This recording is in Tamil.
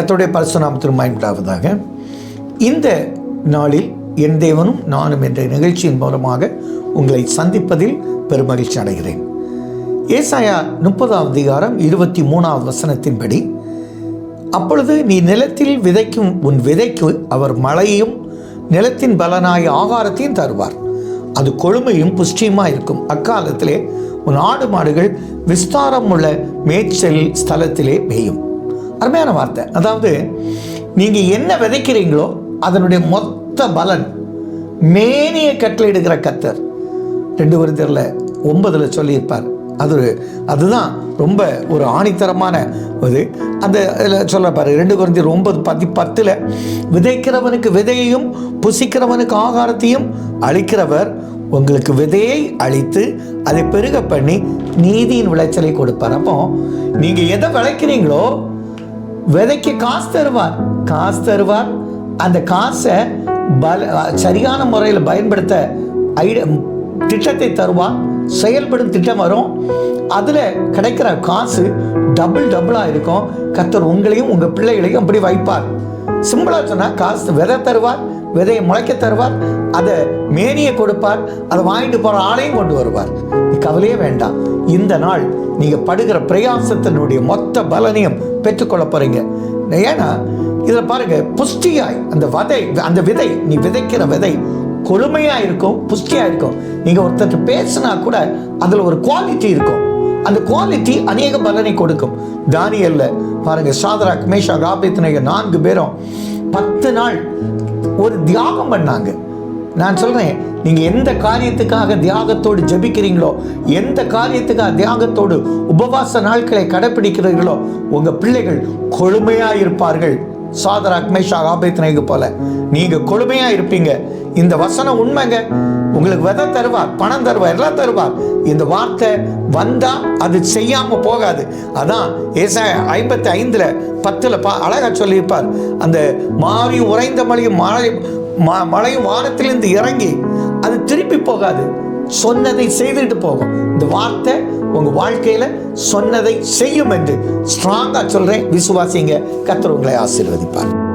கத்தோடைய பரசுநாமத்திற்கு பயன்படாவதாக இந்த நாளில் என் தேவனும் நானும் என்ற நிகழ்ச்சியின் மூலமாக உங்களை சந்திப்பதில் பெருமகிழ்ச்சி அடைகிறேன். ஏசாயா முப்பதாவது அதிகாரம் இருபத்தி மூணாவது வசனத்தின்படி அப்பொழுது நீ நிலத்தில் விதைக்கும் உன் விதைக்கு அவர் மழையையும் நிலத்தின் பலனாய் ஆகாரத்தையும் தருவார். அது கொழுமையும் புஷ்டியுமாக இருக்கும். அக்காலத்திலே உன் ஆடு மாடுகள் விஸ்தாரம் உள்ள மேய்ச்சல் ஸ்தலத்திலே மேயும். அருமையான வார்த்தை. அதாவது நீங்கள் என்ன விதைக்கிறீங்களோ அதனுடைய மொத்த பலன் மேனியை கட்டளையிடுகிற கத்தர். ரெண்டு வருத்தரில் ஒன்பதில் சொல்லியிருப்பார். அது ஒரு அதுதான் ரொம்ப ஒரு ஆணித்தரமான இது அந்த இதில் சொல்லப்பார். ரெண்டு குறைஞ்சி ஒன்பது பத்தி பத்தில் விதைக்கிறவனுக்கு விதையையும் புசிக்கிறவனுக்கு ஆகாரத்தையும் அளிக்கிறவர் உங்களுக்கு விதையை அழித்து அதை பெருக பண்ணி நீதியின் விளைச்சலை கொடுப்பார். அப்போ நீங்கள் எதை விளைக்கிறீங்களோ விதைக்கு காசு தருவார். காசு தருவார். அந்த காசை பல சரியான முறையில் பயன்படுத்த ஐட திட்டத்தை தருவார். செயல்படும் திட்டம் வரும். அதில் கிடைக்கிற காசு டபுள் டபுளாக இருக்கும். கத்தர் உங்களையும் உங்கள் பிள்ளைகளையும் அப்படி வைப்பார். சிம்பிளாக சொன்னால் காசு விதை தருவார் விதையை முளைக்க தருவார் அதை மேனியை கொடுப்பார் அதை வாங்கிட்டு போகிற ஆளையும் கொண்டு வருவார். நீ கவலையே வேண்டாம். இந்த நாள் நீங்கள் படுகிற பிரயாசத்தினுடைய மொத்த பலனையும் பெற்றுக்கொள்ள போகிறீங்க ஏன்னா இதில் பாருங்க புஷ்டியாய் அந்த விதை அந்த விதை நீ விதைக்கிற விதை கொழுமையாக இருக்கும் புஷ்டியாக இருக்கும். நீங்கள் ஒருத்தர் பேசினா கூட அதில் ஒரு குவாலிட்டி இருக்கும். அந்த குவாலிட்டி அநேக பலனை கொடுக்கும். தானியல்ல பாருங்க சாதராக் மேஷா ராபித்னேக நான்கு பேரும் பத்து நாள் ஒரு தியாகம் பண்ணாங்க. நான் சொல்றேன் நீங்க எந்த காரியத்துக்காக தியாகத்தோடு ஜெபிக்கிறீங்களோ எந்த காரியத்துக்காக தியாகத்தோடு உபவாச நாட்களை கடைப்பிடிக்கிறீர்களோ உங்க பிள்ளைகள் கொழுமையா இருப்பார்கள். சாதரா அக்மேஷா ஆபேத்னேகு போல. நீங்க கொழுமையா இருப்பீங்க. இந்த வசனம் உண்மைங்க. உங்களுக்கு விதை தருவார் பணம் தருவார் எல்லாம் தருவார். இந்த வார்த்தை வந்தா அது செய்யாம போகாது. அதான் ஏசா ஐம்பத்தி ஐந்துல பத்துல பா அழகா சொல்லியிருப்பார். அந்த மாறியும் உறைந்த மழையும் மாறி ம- மழையும் வானத்திலிருந்து இறங்கி அது திருப்பி போகாது. சொன்னதை செய்துட்டு போகும். இந்த வார்த்தை உங்க வாழ்க்கையில சொன்னதை செய்யும் என்று ஸ்ட்ராங்கா சொல்றேன். விசுவாசிங்க கர்த்தர் ஆசீர்வதிப்பார்.